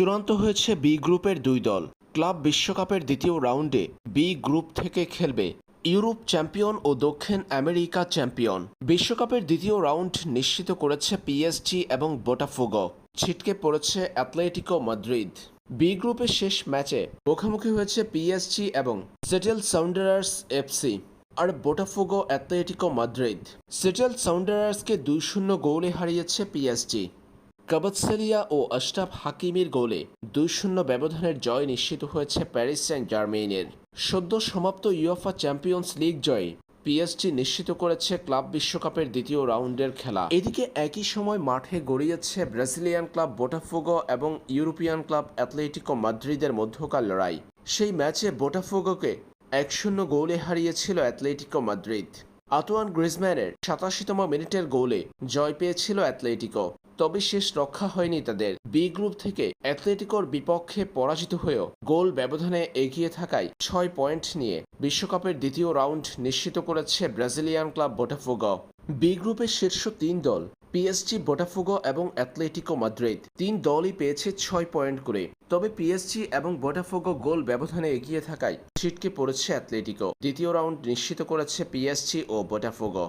চূড়ান্ত হয়েছে বি গ্রুপের দুই দল। ক্লাব বিশ্বকাপের দ্বিতীয় রাউন্ডে বি গ্রুপ থেকে খেলবে ইউরোপ চ্যাম্পিয়ন ও দক্ষিণ আমেরিকা চ্যাম্পিয়ন। বিশ্বকাপের দ্বিতীয় রাউন্ড নিশ্চিত করেছে পিএসজি এবং বোটাফোগো। ছিটকে পড়েছে অ্যাথলেটিকো মাদ্রিদ। বি গ্রুপের শেষ ম্যাচে মুখোমুখি হয়েছে পিএসজি এবং সেটেল সাউন্ডারার্স এফসি আর বোটাফোগো অ্যাথলেটিকো মাদ্রিদ। সেটেল সাউন্ডারার্সকে দুই শূন্য গোলে হারিয়েছে পিএসজি। কাবাতসেলিয়া ও আশরাফ হাকিমির গোলে দুই শূন্য ব্যবধানের জয় নিশ্চিত হয়েছে প্যারিস সেন্ট জার্মেইনের সদ্য সমাপ্ত ইউএফা চ্যাম্পিয়ন্স লিগ জয়ে পিএসজি নিশ্চিত করেছে ক্লাব বিশ্বকাপের দ্বিতীয় রাউন্ডের খেলা। এদিকে একই সময় মাঠে গড়িয়েছে ব্রাজিলিয়ান ক্লাব বোটাফোগো এবং ইউরোপিয়ান ক্লাব অ্যাথলেটিকো মাদ্রিদের মধ্যকার লড়াই। সেই ম্যাচে বোটাফোগোকে এক শূন্য গোলে হারিয়েছিল অ্যাথলেটিকো মাদ্রিদ। আতোয়ান গ্রিজম্যানের সাতাশিতম মিনিটের গোলে জয় পেয়েছিল অ্যাথলেটিকো তবে শেষ রক্ষা হয়নি তাদের। বি গ্রুপ থেকে অ্যাথলেটিকোর বিপক্ষে পরাজিত হয়েও গোল ব্যবধানে এগিয়ে থাকায় ছয় পয়েন্ট নিয়ে বিশ্বকাপের দ্বিতীয় রাউন্ড নিশ্চিত করেছে ব্রাজিলিয়ান ক্লাব বোটাফোগো। বি গ্রুপের শীর্ষ তিন দল পিএসজি বোটাফোগো এবং অ্যাথলেটিকো মাদ্রিদ, তিন দলই পেয়েছে ছয় পয়েন্ট করে। তবে পিএসজি এবং বোটাফোগো গোল ব্যবধানে এগিয়ে থাকায় ছিটকে পড়েছে অ্যাথলেটিকো দ্বিতীয় রাউন্ড নিশ্চিত করেছে পিএসজি ও বোটাফোগো।